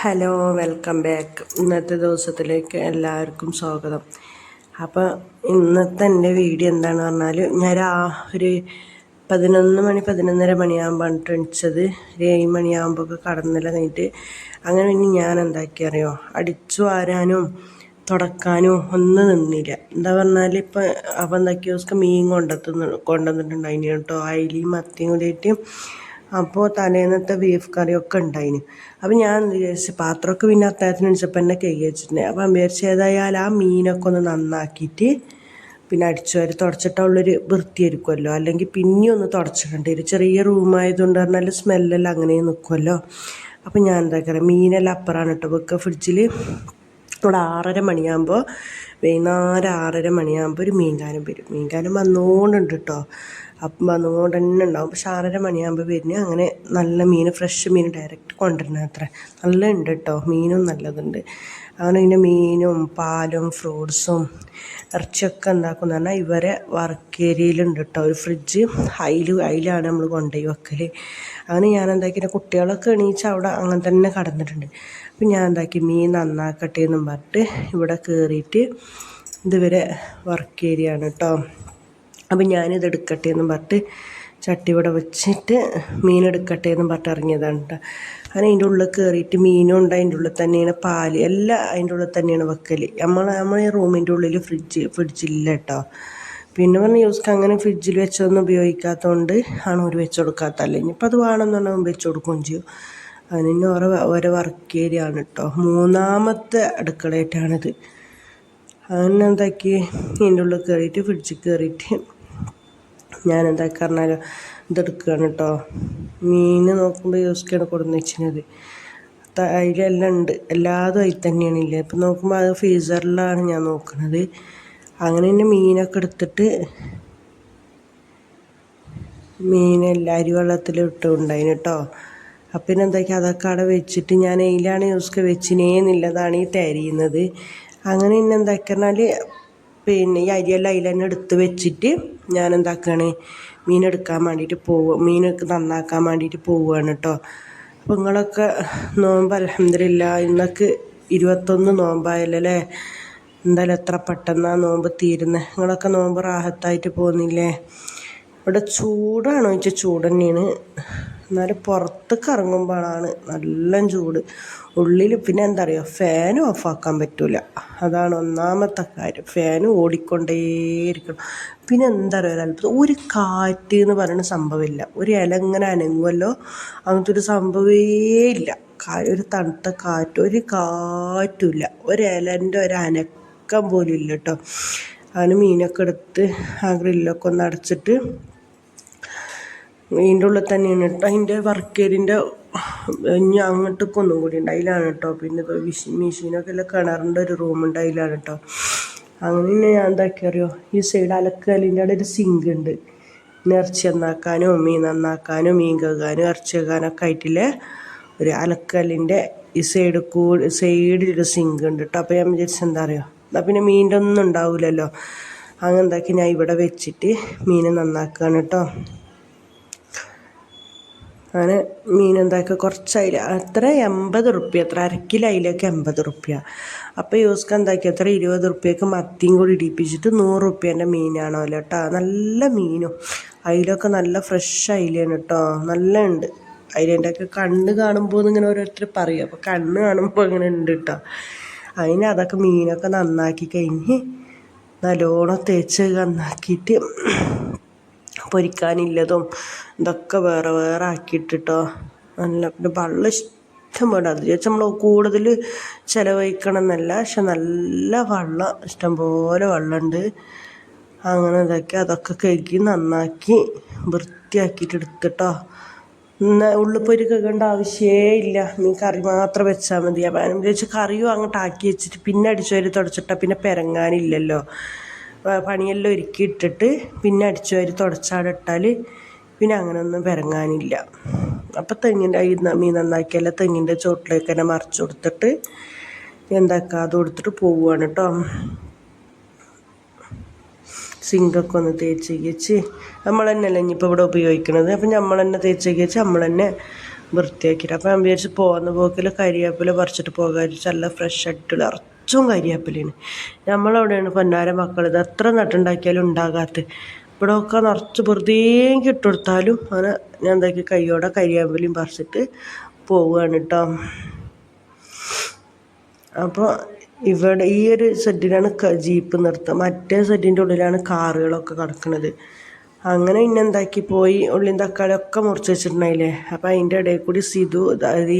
Hello welcome back. ഇന്നത്തെ ദിവസത്തിലേക്ക് എല്ലാവർക്കും സ്വാഗതം. അപ്പോൾ ഇന്നത്തെ എന്റെ വീഡിയോ എന്താണെന്ന് പറഞ്ഞാൽ ഞാൻ രാ ഒരു പതിനൊന്ന് മണി പതിനൊന്നര മണിയാകുമ്പോൾ എണിച്ചത് ഒരു ഏഴ് മണിയാകുമ്പോൾ കടന്നില്ല കഴിഞ്ഞിട്ട് അങ്ങനെ പിന്നെ ഞാൻ എന്താക്കി അറിയോ? അടിച്ചു വാരാനും തുടക്കാനും ഒന്നും നിന്നില്ല. എന്താ പറഞ്ഞാൽ ഇപ്പം അപ്പം എന്താക്കിയോസ്ക്ക് മീൻ കൊണ്ടെത്തുന്നു കൊണ്ടുവന്നിട്ടുണ്ടായിരുന്നു കേട്ടോ. അയിലയും മത്തിയും കൂടിയിട്ട് അപ്പോൾ തലേന്നത്തെ ബീഫ് കറിയൊക്കെ ഉണ്ടായിന്. അപ്പോൾ ഞാൻ വിചാരിച്ചു പാത്രമൊക്കെ പിന്നെ അത്താഴത്തിന് വെച്ചപ്പോൾ എന്നെ കൈ വെച്ചിട്ടുണ്ട് അപ്പം വിചാരിച്ചു ഏതായാലും ആ മീനൊക്കെ ഒന്ന് നന്നാക്കിയിട്ട് പിന്നെ അടിച്ചു വരെ തുടച്ചിട്ടുള്ളൊരു വൃത്തിയായിരിക്കുമല്ലോ അല്ലെങ്കിൽ പിന്നെയും ഒന്ന് തുടച്ചിട്ടുണ്ട് ഒരു ചെറിയ റൂമായതുകൊണ്ട് പറഞ്ഞാൽ സ്മെല്ലെല്ലാം അങ്ങനെ നിൽക്കുമല്ലോ അപ്പം ഞാൻ എന്താ പറയുക മീനെല്ലാം അപ്പുറമാണ് കേട്ടോ വെക്കുക. ഫ്രിഡ്ജിൽ ഇവിടെ ആറര മണിയാകുമ്പോൾ വൈകുന്നേരം ആറര മണിയാകുമ്പോൾ ഒരു മീൻകാരൻ വരും. മീൻകാരൻ വന്നുകൊണ്ടുണ്ട് കേട്ടോ അപ്പം വന്നുകൊണ്ട് തന്നെ ഉണ്ടാവും. പക്ഷെ ആറര മണിയാകുമ്പോൾ വരുന്ന അങ്ങനെ നല്ല മീൻ ഫ്രഷ് മീൻ ഡയറക്റ്റ് കൊണ്ടുവരുന്ന അത്ര. നല്ല ഉണ്ട് കേട്ടോ മീനും നല്ലതുണ്ട്. അങ്ങനെ ഇതിന്റെ മീനും പാലും ഫ്രൂട്ട്സും ഇറച്ചിയൊക്കെ എന്താക്കുന്ന പറഞ്ഞാൽ ഇവരെ വർക്ക് ഏരിയയിലുണ്ട് കേട്ടോ ഒരു ഫ്രിഡ്ജ് അതിൽ അതിലാണ് നമ്മൾ കൊണ്ടുപോയി വെക്കൽ അങ്ങനെ ഞാൻ എന്താക്കി കുട്ടികളൊക്കെ എണീച്ച് അവിടെ അങ്ങനെ തന്നെ കടന്നിട്ടുണ്ട്. അപ്പം ഞാൻ എന്താക്കി മീൻ നന്നാക്കട്ടെ എന്നും പറഞ്ഞിട്ട് ഇവിടെ കയറിയിട്ട് ഇതുവരെ വർക്ക് ഏരിയ കേട്ടോ അപ്പം ഞാനിത് എടുക്കട്ടെ എന്നും പറഞ്ഞിട്ട് ചട്ടി ഇവിടെ വെച്ചിട്ട് മീൻ എടുക്കട്ടെ എന്നും പറഞ്ഞിട്ട് ഇറങ്ങിയതാണ് കേട്ടോ അങ്ങനെ അതിന്റെ ഉള്ളിൽ കയറിയിട്ട് മീനും ഉണ്ട് അതിന്റെ ഉള്ളിൽ തന്നെയാണ് പാൽ എല്ലാം അതിന്റെ ഉള്ളിൽ തന്നെയാണ് വെക്കൽ നമ്മൾ ഈ റൂമിന്റെ ഉള്ളിൽ ഫ്രിഡ്ജ് ഫ്രിഡ്ജില്ല കേട്ടോ പിന്നെ പറഞ്ഞ യൂസ്ക്ക് അങ്ങനെ ഫ്രിഡ്ജിൽ വെച്ചതൊന്നും ഉപയോഗിക്കാത്തതുകൊണ്ട് ആണ് ഒരു വെച്ച് കൊടുക്കാത്തല്ലേ ഇനിയിപ്പോൾ അത് വേണമെന്നുണ്ടെങ്കിൽ വെച്ച് കൊടുക്കുകയും ചെയ്യും. അതിന് ഓരോ ഓരോ വർക്ക് ഏരിയ ആണ് കേട്ടോ മൂന്നാമത്തെ അടുക്കളയായിട്ടാണിത്. അങ്ങനെ എന്താക്കി ഇതിന്റെ ഉള്ളിൽ കയറിയിട്ട് ഫ്രിഡ്ജിൽ കയറിയിട്ട് ഞാൻ എന്താക്കി പറഞ്ഞാൽ ഇതെടുക്കുകയാണ് കേട്ടോ മീൻ നോക്കുമ്പോൾ യൂസ്ക്കാണ് കൊടുന്ന് വെച്ചിരുന്നത് അതിലെല്ലാം ഉണ്ട്. എല്ലാതും അതിൽ തന്നെയാണ് ഇല്ലേ. ഇപ്പം നോക്കുമ്പോൾ അത് ഫ്രീസറിലാണ് ഞാൻ നോക്കുന്നത് അങ്ങനെ തന്നെ മീനൊക്കെ എടുത്തിട്ട് മീനെല്ലാം അരി വെള്ളത്തിൽ ഇട്ടുണ്ടായിന് കേട്ടോ അപ്പം എന്താക്കി അതൊക്കെ അവിടെ വെച്ചിട്ട് ഞാൻ അതിലാണ് യൂസ്ക്ക് വെച്ചിനേന്നുള്ളതാണ് ഈ തരിയുന്നത്. അങ്ങനെ പിന്നെ എന്താക്കി പിന്നെ ഈ അരിയെല്ലാം അതിൽ തന്നെ എടുത്ത് വെച്ചിട്ട് ഞാൻ എന്താക്കുകയാണ് മീൻ എടുക്കാൻ വേണ്ടിയിട്ട് പോവുക മീൻ നന്നാക്കാൻ വേണ്ടിയിട്ട് പോവുകയാണ് കേട്ടോ അപ്പോൾ നിങ്ങളൊക്കെ നോമ്പ് അലഹമില്ല ഇന്നൊക്കെ ഇരുപത്തൊന്ന് നോമ്പായല്ലേ എന്തായാലും എത്ര പെട്ടെന്നാണ് നോമ്പ് തീരുന്നത് നിങ്ങളൊക്കെ നോമ്പ് റാഹത്തായിട്ട് പോകുന്നില്ലേ? ഇവിടെ ചൂടാണോ ചോദിച്ചാൽ ചൂട് തന്നെയാണ് എന്നാലും പുറത്തേക്ക് ഇറങ്ങുമ്പോഴാണ് നല്ല ചൂട്. ഉള്ളിൽ പിന്നെ എന്താ പറയുക ഫാനും ഓഫാക്കാൻ പറ്റില്ല അതാണ് ഒന്നാമത്തെ കാര്യം. ഫാൻ ഓടിക്കൊണ്ടേയിരിക്കണം. പിന്നെ എന്താ പറയുക അല്പം ഒരു കാറ്റ് എന്ന് പറയുന്ന സംഭവമില്ല. ഒരു ഇല ഇങ്ങനെ അനങ്ങുമല്ലോ അങ്ങനത്തെ ഒരു സംഭവമേ ഇല്ല ഒരു തണുത്ത കാറ്റ് ഒരു കാറ്റുമില്ല. ഒരു ഇലന്റെ ഒരു അനക്കം പോലും ഇല്ല കേട്ടോ. അതിന് മീനൊക്കെ എടുത്ത് ആ ഗ്രില്ലൊക്കെ ഒന്ന് അടച്ചിട്ട് ഇതിന്റെ ഉള്ളിൽ തന്നെയാണ് കേട്ടോ. അതിന്റെ വർക്കേരിന്റെ ഇനി അങ്ങോട്ടേക്ക് ഒന്നും കൂടി ഉണ്ട് അതിലാണ് കേട്ടോ. പിന്നെ മെഷീനൊക്കെ ഉള്ള കിണറിന്റെ ഒരു റൂമുണ്ട് അതിലാണ് കേട്ടോ. അങ്ങനെ തന്നെ ഞാൻ എന്താക്കി അറിയോ? ഈ സൈഡ് അലക്കലിന്റെ അവിടെ ഒരു സിങ്ക് ഉണ്ട്. ഇറച്ചി നന്നാക്കാനും മീൻ നന്നാക്കാനും മീൻ കഴുകാനും ഇറച്ചി കഴുകാനൊക്കെ ആയിട്ടില്ലേ? ഒരു അലക്കലിന്റെ ഈ സൈഡ് കൂടി സൈഡിലൊരു സിങ്ക് ഉണ്ട് കേട്ടോ. അപ്പോൾ ഞാൻ വിചാരിച്ചത് എന്താ അറിയോ? എന്നാൽ പിന്നെ മീന്റെ ഒന്നും ഉണ്ടാവില്ലല്ലോ അങ്ങനെ എന്താക്കി ഞാൻ ഇവിടെ വെച്ചിട്ട് മീൻ നന്നാക്കുകയാണ് കേട്ടോ. അങ്ങനെ മീൻ എന്താക്കുക കുറച്ച് അയില അത്ര എൺപത് റുപ്യ അത്ര അരക്കിലോ അയിലൊക്കെ എൺപത് റുപ്യ. അപ്പോൾ യൂസ്ക്ക് എന്താക്കി? അത്ര ഇരുപത് റുപ്യക്ക് മത്തിയും കൂടി ഇടിപ്പിച്ചിട്ട് നൂറ് റുപ്യേന്റെ മീനാണോ കേട്ടോ നല്ല മീനും. അയിലൊക്കെ നല്ല ഫ്രഷ് അയിലാണ് കേട്ടോ നല്ല ഉണ്ട് അതിന്റെ ഒക്കെ കണ്ണ് കാണുമ്പോൾ ഇങ്ങനെ ഓരോരുത്തർ പറയും. അപ്പോൾ കണ്ണ് കാണുമ്പോൾ ഇങ്ങനെ ഉണ്ട് കേട്ടോ അതിന് അതൊക്കെ മീനൊക്കെ നന്നാക്കി കഴിഞ്ഞ് നല്ലോണം തേച്ച് നന്നാക്കിയിട്ട് പൊരിക്കാനില്ലതും ഇതൊക്കെ വേറെ വേറെ ആക്കിയിട്ടിട്ടോ. നല്ല പിന്നെ വെള്ളം ഇഷ്ടം പോലെ. അത് വെച്ചാൽ നമ്മൾ കൂടുതൽ ചിലവഴിക്കണം എന്നല്ല പക്ഷെ നല്ല വെള്ളം ഇഷ്ടം പോലെ അങ്ങനെ ഇതാക്കി അതൊക്കെ കഴുകി നന്നാക്കി വൃത്തിയാക്കിയിട്ട് എടുത്തിട്ടോ. എന്നാൽ ഉള്ളിപ്പൊരി കേൾക്കേണ്ട ആവശ്യമേ ഇല്ല. നീ കറി മാത്രം വെച്ചാൽ മതി. അപ്പം ചോദിച്ചാൽ കറിയും അങ്ങോട്ട് ആക്കി വെച്ചിട്ട് പിന്നെ അടിച്ചു വരി തുടച്ചിട്ടാൽ പിന്നെ പെരങ്ങാനില്ലല്ലോ. പണിയെല്ലാം ഒരുക്കി ഇട്ടിട്ട് പിന്നെ അടിച്ചു വാരി തുടച്ചാടെ ഇട്ടാൽ പിന്നെ അങ്ങനെയൊന്നും പിറങ്ങാനില്ല അപ്പം തെങ്ങിന്റെ ഈ മീൻ നന്നാക്കിയാൽ തെങ്ങിന്റെ ചോട്ടിലേക്ക് തന്നെ മറിച്ച് കൊടുത്തിട്ട് എന്താക്കുക അത് കൊടുത്തിട്ട് പോവുകയാണ് കേട്ടോ. സിങ്കൊക്കെ ഒന്ന് തേച്ച് വെച്ച് നമ്മൾ തന്നെയല്ലേ ഇനിയിപ്പോൾ ഇവിടെ ഉപയോഗിക്കണത്? അപ്പം നമ്മൾ തന്നെ തേച്ച് വെച്ച് നമ്മൾ തന്നെ വൃത്തിയാക്കിയിട്ട്. അപ്പം ഞാൻ വിചാരിച്ച് പോകുന്ന പോക്കിൽ കരിവേപ്പില പറിച്ചിട്ട് പോകാൻ നല്ല ഫ്രഷ് ആയിട്ടുള്ള നിറച്ചും കരിവേപ്പിലയാണ് നമ്മളവിടെയാണ് പൊന്നാര മക്കൾ ഇത് എത്ര നട്ടുണ്ടാക്കിയാലും ഉണ്ടാകാത്ത ഇവിടെ ഒക്കെ നിറച്ച് വെറുതെ കിട്ടുകൊടുത്താലും അങ്ങനെ ഞാൻ എന്താക്കി കൈയോടെ കരിയാമ്പലിയും പറിച്ചിട്ട് പോവുകയാണ് കേട്ടോ. അപ്പോൾ ഇവിടെ ഈ ഒരു സെറ്റിലാണ് ജീപ്പ് നിർത്തുക മറ്റേ സെറ്റിന്റെ ഉള്ളിലാണ് കാറുകളൊക്കെ കിടക്കുന്നത് അങ്ങനെ പിന്നെ എന്താക്കി പോയി ഉള്ളിയും തക്കാളി ഒക്കെ മുറിച്ച് വെച്ചിട്ടുണ്ടായില്ലേ? അപ്പോൾ അതിന്റെ ഇടയിൽ കൂടി സിധു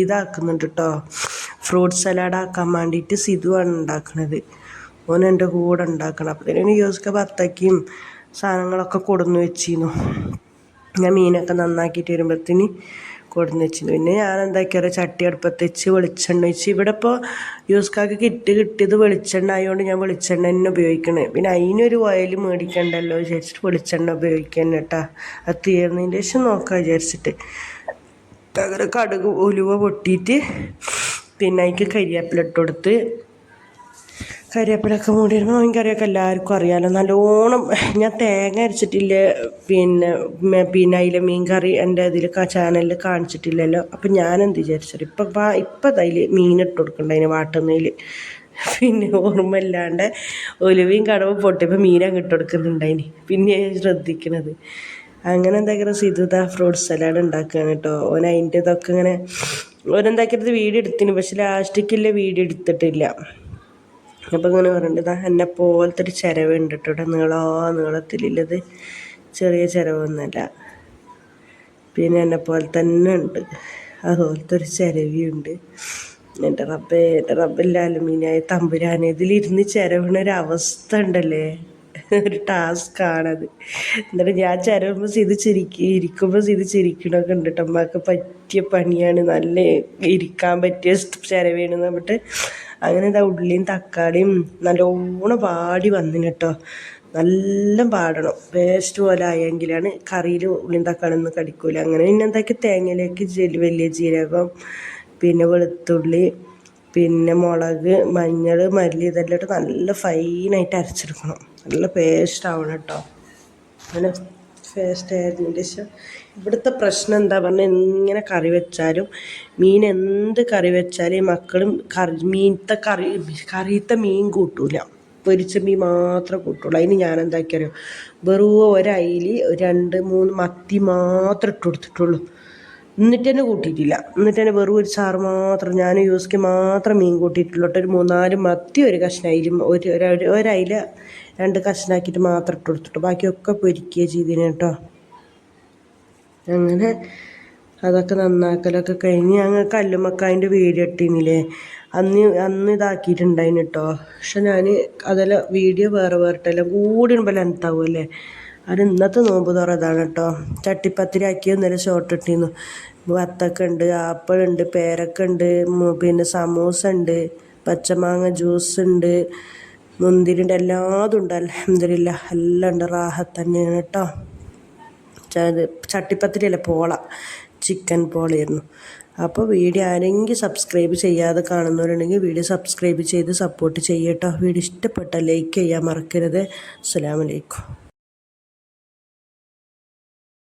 ഇതാക്കുന്നുണ്ട് കേട്ടോ ഫ്രൂട്ട് സലാഡ് ആക്കാൻ വേണ്ടിയിട്ട് സിധു ആണ് ഉണ്ടാക്കുന്നത് ഓൻ എന്റെ കൂടെ ഉണ്ടാക്കണം. അപ്പോഴത്തേനും യോസ്ക ബത്തക്കയും സാധനങ്ങളൊക്കെ കൊടുന്ന് വെച്ചിരുന്നു. ഞാൻ മീനൊക്കെ നന്നാക്കിയിട്ട് വരുമ്പോഴത്തേന് കൊടുന്ന് വെച്ചിരുന്നു. പിന്നെ ഞാൻ എന്താക്കിയാൽ ചട്ടി അടുപ്പത്ത് വെച്ച് വെളിച്ചെണ്ണ വെച്ച് ഇവിടെ ഇപ്പോൾ യൂസ്കാക്ക് കിറ്റ് കിട്ടിയത് വെളിച്ചെണ്ണ ആയതുകൊണ്ട് ഞാൻ വെളിച്ചെണ്ണ തന്നെ ഉപയോഗിക്കണേ. പിന്നെ അതിനൊരു ഓയിൽ മേടിക്കണ്ടല്ലോ വിചാരിച്ചിട്ട് വെളിച്ചെണ്ണ ഉപയോഗിക്കാൻ കേട്ടാ അത് തീർന്നതിന്റെ ശേഷം നോക്കാം വിചാരിച്ചിട്ട്. അങ്ങനെ കടുക് ഉലുവ പൊട്ടിയിട്ട് പിന്നെ അതിക്ക് കരിയാപ്പിലിട്ട് കൊടുത്ത് കരിവേപ്പിലൊക്കെ മൂടി വരുമ്പോൾ മീൻ കറിയൊക്കെ എല്ലാവർക്കും അറിയാമല്ലോ നല്ലോണം ഞാൻ തേങ്ങ അരച്ചിട്ടില്ല പിന്നെ പിന്നെ അതിലെ മീൻ കറി എന്റെ ഇതിൽ ചാനലിൽ കാണിച്ചിട്ടില്ലല്ലോ. അപ്പം ഞാൻ എന്ത് വിചാരിച്ചത്? ഇപ്പം ഇപ്പം അതിൽ മീൻ ഇട്ട് കൊടുക്കണ്ട അതിന് വാട്ടുന്നതിൽ പിന്നെ ഓർമ്മയില്ലാണ്ട് ഒലുവയും കടവും പൊട്ടിയപ്പോൾ മീൻ ഇട്ട് കൊടുക്കുന്നുണ്ടായിന്. പിന്നെ ഞാൻ ശ്രദ്ധിക്കണത്. അങ്ങനെ എന്താക്കിയത് സിധുത ഫ്രൂട്ട് സലാഡ് ഉണ്ടാക്കുകയാണ് കേട്ടോ. ഓൻ അതിന്റെ ഇതൊക്കെ ഇങ്ങനെ ഓനെന്താക്കിയത് വീഡിയോ എടുത്തിന്. പക്ഷെ ലാസ്റ്റിക്കില്ല വീഡിയോ എടുത്തിട്ടില്ല. അപ്പം ഇങ്ങനെ പറയുന്നുണ്ട് ഇതാ എന്നെ പോലത്തെ ഒരു ചിരവുണ്ട് കേട്ടോ ഇവിടെ നീളോ നീളത്തിലുള്ളത് ചെറിയ ചിരവൊന്നുമല്ല. പിന്നെ എന്നെ പോലെ തന്നെ ഉണ്ട്. അതുപോലത്തെ ഒരു ചിരവിയുണ്ട്. എന്റെ റബ്ബേ എന്റെ റബ്ബില്ല അലുമിനിയായ തമ്പുരാൻ ഇതിലിരുന്ന് ചിരവണ ഒരു അവസ്ഥ ഉണ്ടല്ലേ? ഒരു ടാസ്ക് ആണത്. എന്നിട്ട് ഞാൻ ചിരവുമ്പോൾ ഇത് ചിരിക്കും ഇരിക്കുമ്പോൾ ഇത് ചിരിക്കണമൊക്കെ ഉണ്ട് കേട്ടോ അമ്മയ്ക്ക് പറ്റിയ പണിയാണ്. നല്ല ഇരിക്കാൻ പറ്റിയ ചിരവേണെന്ന് പറഞ്ഞിട്ട് അങ്ങനെ ഇതാ ഉള്ളിയും തക്കാളിയും നല്ലോണം വാടി വന്നിന് കേട്ടോ നല്ല പാടണം പേസ്റ്റ് പോലെ ആയെങ്കിലാണ് കറിയിൽ ഉള്ളിയും തക്കാളി ഒന്നും കടിക്കൂല. അങ്ങനെ പിന്നെ എന്താക്കി? തേങ്ങയിലേക്ക് വലിയ ജീരകം പിന്നെ വെളുത്തുള്ളി പിന്നെ മുളക് മഞ്ഞൾ മല്ലി ഇതെല്ലാം ഇട്ട് നല്ല ഫൈനായിട്ട് അരച്ചെടുക്കണം. നല്ല പേസ്റ്റ് ആവണം കേട്ടോ. അങ്ങനെ പേസ്റ്റ് ആയതിന്റെ ശേഷം ഇവിടുത്തെ പ്രശ്നം എന്താ? പറഞ്ഞാൽ എങ്ങനെ കറി വെച്ചാലും മീൻ എന്ത് കറി വെച്ചാലും മക്കളും കറി മീനത്തെ കറി കറിയത്തെ മീൻ കൂട്ടൂല. പൊരിച്ച മീൻ മാത്രമേ കൂട്ടുള്ളൂ. അതിന് ഞാൻ എന്താക്കിയാലോ വെറും ഒരയിൽ രണ്ട് മൂന്ന് മത്തി മാത്രം ഇട്ട് കൊടുത്തിട്ടുള്ളൂ. എന്നിട്ട് തന്നെ കൂട്ടിയിട്ടില്ല. എന്നിട്ട് തന്നെ വെറും ഒരു ചാറ് മാത്രം ഞാൻ യൂസ്ക്ക് മാത്രം മീൻ കൂട്ടിയിട്ടുള്ളൂ. ഒരു മൂന്നാൽ മത്തി ഒരു കഷ്ണം അയിലും ഒരു ഒരു- ഒരയില രണ്ട് കഷ്ണാക്കിയിട്ട് മാത്രം ഇട്ട് കൊടുത്തിട്ടു. ബാക്കിയൊക്കെ പൊരിക്കുകയാണ് ചെയ്തിന് കേട്ടോ. അങ്ങനെ അതൊക്കെ നന്നാക്കലൊക്കെ കഴിഞ്ഞ് ഞങ്ങൾ കല്ലുമ്മക്കായന്റെ വീഡിയോ ഇട്ടിനില്ലേ? അന്ന് അന്ന് ഇതാക്കിയിട്ടുണ്ടായിന് കേട്ടോ. പക്ഷെ ഞാൻ അതെല്ലാം വീഡിയോ വേറെ വേറെ ഇട്ടെല്ലാം കൂടി ഇടുമ്പോൾ ലെങ്ത്താവുമല്ലേ അത് ഇന്നത്തെ നോമ്പ് തുറതാണ് കേട്ടോ. ചട്ടിപ്പത്തിരി ആക്കി ഇന്നലെ ഷോർട്ട് ഇട്ടിരുന്നു. വത്തക്ക ഉണ്ട് ആപ്പിൾ ഉണ്ട് പേരക്ക ഉണ്ട് പിന്നെ സമൂസ ഉണ്ട് പച്ചമാങ്ങ ജ്യൂസ് ഉണ്ട് മുന്തിരി ഉണ്ട് എല്ലാതും ഉണ്ട്. അലഹമില്ല എല്ലാം ഉണ്ട്. റാഹത്ത് തന്നെയാണ് കേട്ടോ. ച- ചട്ടിപ്പത്തിരി അല്ല പോള. ചിക്കൻ പോളയായിരുന്നു. അപ്പോൾ വീഡിയോ ആരെങ്കിലും സബ്സ്ക്രൈബ് ചെയ്യാതെ കാണുന്നവരുണ്ടെങ്കിൽ വീഡിയോ സബ്സ്ക്രൈബ് ചെയ്ത് സപ്പോർട്ട് ചെയ്യട്ടോ വീഡിയോ ഇഷ്ടപ്പെട്ട ലൈക്ക് ചെയ്യാൻ മറക്കരുത്. അസ്സലാമലൈക്കും